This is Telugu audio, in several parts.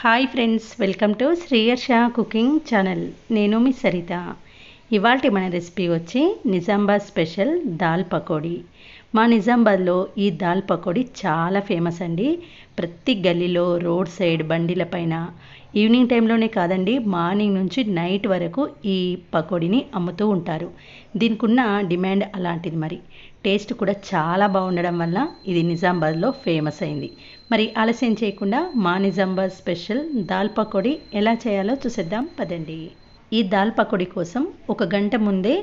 Hi friends welcome to Sriyarsha cooking channel నేను మీ సరిత. ఇవాళ మన రెసిపీ వచ్చి నిజామాబాద్ స్పెషల్ దాల్ పకోడీ. మా నిజామాబాద్లో ఈ దాల్ పకోడీ చాలా ఫేమస్ అండి. ప్రతి గల్లీలో రోడ్ సైడ్ బండిల పైన. ఈవినింగ్ టైంలోనే కాదండి మార్నింగ్ నుంచి నైట్ వరకు ఈ పకోడీని అమ్ముతూ ఉంటారు. దీనికి ఉన్న డిమాండ్ అలాంటిది మరి. టేస్ట్ కూడా చాలా బాగుండడం వల్ల ఇది నిజామాబాద్లో ఫేమస్ అయింది. మరి ఆలస్యం చేయకుండా మా నిజామాబాద్ స్పెషల్ దాల్ పకోడీ ఎలా చేయాలో చూసేద్దాం పదండి. ఈ దాల్ పకోడీ కోసం ఒక గంట ముందే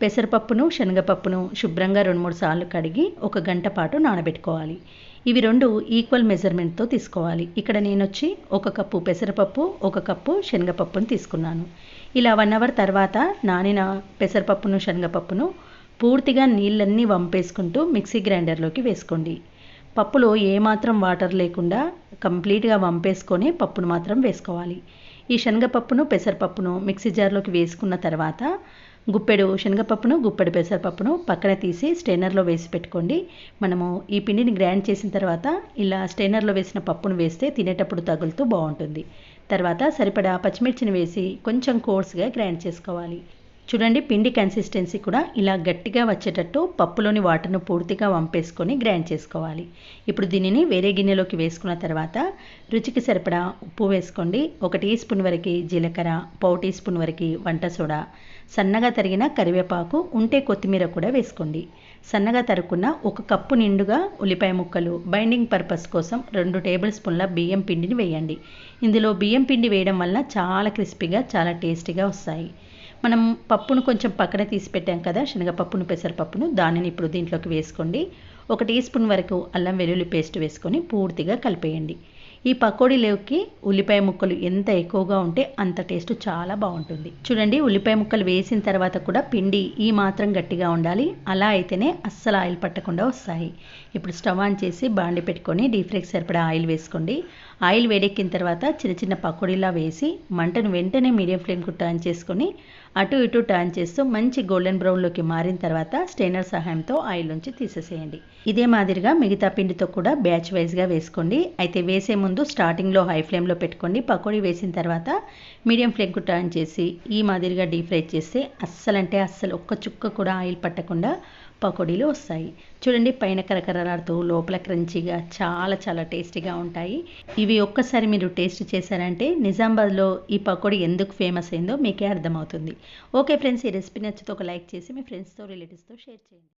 పెసరపప్పును శనగపప్పును శుభ్రంగా రెండు మూడు సార్లు కడిగి ఒక గంట పాటు నానబెట్టుకోవాలి. ఇవి రెండు ఈక్వల్ మెజర్మెంట్తో తీసుకోవాలి. ఇక్కడ నేను వచ్చి ఒక కప్పు పెసరపప్పు ఒక కప్పు శనగపప్పును తీసుకున్నాను. ఇలా వన్ అవర్ తర్వాత నానిన పెసరపప్పును శనగపప్పును పూర్తిగా నీళ్ళన్నీ వంపేసుకుంటూ మిక్సీ గ్రైండర్లోకి వేసుకోండి. పప్పులో ఏమాత్రం వాటర్ లేకుండా కంప్లీట్గా వంపేసుకొని పప్పును మాత్రం వేసుకోవాలి. ఈ శనగపప్పును పెసరపప్పును మిక్సీ జార్లోకి వేసుకున్న తర్వాత గుప్పెడు శనగపప్పును గుప్పెడు పెసరపప్పును పక్కన తీసి స్టెయినర్లో వేసి పెట్టుకోండి. మనము ఈ పిండిని గ్రైండ్ చేసిన తర్వాత ఇలా స్టెయినర్లో వేసిన పప్పును వేస్తే తినేటప్పుడు తగులుతూ బాగుంటుంది. తర్వాత సరిపడా పచ్చిమిర్చిని వేసి కొంచెం కోర్స్గా గ్రైండ్ చేసుకోవాలి. చూడండి పిండి కన్సిస్టెన్సీ కూడా ఇలా గట్టిగా వచ్చేటట్టు పప్పులోని వాటర్ను పూర్తిగా వంపేసుకొని గ్రైండ్ చేసుకోవాలి. ఇప్పుడు దీనిని వేరే గిన్నెలోకి వేసుకున్న తర్వాత రుచికి సరిపడా ఉప్పు వేసుకోండి. ఒక టీ స్పూన్ వరకు జీలకర్ర పావు టీ స్పూన్ వరకు వంట సోడా సన్నగా తరిగిన కరివేపాకు ఉంటే కొత్తిమీర కూడా వేసుకోండి. సన్నగా తరుక్కున్న ఒక కప్పు నిండుగా ఉల్లిపాయ ముక్కలు బైండింగ్ పర్పస్ కోసం రెండు టేబుల్ స్పూన్ల బియ్యం పిండిని వేయండి. ఇందులో బియ్యం పిండి వేయడం వల్ల చాలా క్రిస్పీగా చాలా టేస్టీగా వస్తాయి. మనం పప్పును కొంచెం పక్కన తీసి పెట్టాం కదా శనగపప్పును పెసరపప్పును దానిని ఇప్పుడు దీంట్లోకి వేసుకోండి. ఒక టీ స్పూన్ వరకు అల్లం వెల్లుల్లి పేస్ట్ వేసుకొని పూర్తిగా కలిపేయండి. ఈ పకోడీలోకి ఉల్లిపాయ ముక్కలు ఎంత ఎక్కువగా ఉంటే అంత టేస్ట్ చాలా బాగుంటుంది. చూడండి ఉల్లిపాయ ముక్కలు వేసిన తర్వాత కూడా పిండి ఈ మాత్రం గట్టిగా ఉండాలి. అలా అయితేనే అస్సలు ఆయిల్ పట్టకుండా వస్తాయి. ఇప్పుడు స్టవ్ ఆన్ చేసి బాండి పెట్టుకొని డీప్ ఫ్రైకి సరిపడా ఆయిల్ వేసుకోండి. ఆయిల్ వేడెక్కిన తర్వాత చిన్న చిన్న పకోడీలా వేసి మంటను వెంటనే మీడియం ఫ్లేమ్కు టర్న్ చేసుకొని అటు ఇటు టర్న్ చేస్తూ మంచి గోల్డెన్ బ్రౌన్లోకి మారిన తర్వాత స్టెయినర్ సహాయంతో ఆయిల్ నుంచి తీసేసేయండి. ఇదే మాదిరిగా మిగతా పిండితో కూడా బ్యాచ్ వైజ్గా వేసుకోండి. అయితే వేసే ముందు స్టార్టింగ్లో హై ఫ్లేమ్లో పెట్టుకోండి. పకోడీ వేసిన తర్వాత మీడియం ఫ్లేమ్కు టర్న్ చేసి ఈ మాదిరిగా డీప్ ఫ్రై చేస్తే అస్సలంటే అస్సలు ఒక్క చుక్క కూడా ఆయిల్ పట్టకుండా పకోడీలు వస్తాయి. చూడండి పైన కరకరలాడుతూ లోపల క్రంచీగా చాలా చాలా టేస్టీగా ఉంటాయి. ఇవి ఒక్కసారి మీరు టేస్ట్ చేశారంటే నిజామాబాద్లో ఈ పకోడీ ఎందుకు ఫేమస్ అయిందో మీకే అర్థమవుతుంది. ఓకే ఫ్రెండ్స్ ఈ రెసిపీ నచ్చితే ఒక లైక్ చేసి మీ ఫ్రెండ్స్తో రిలేటివ్స్తో షేర్ చేయండి.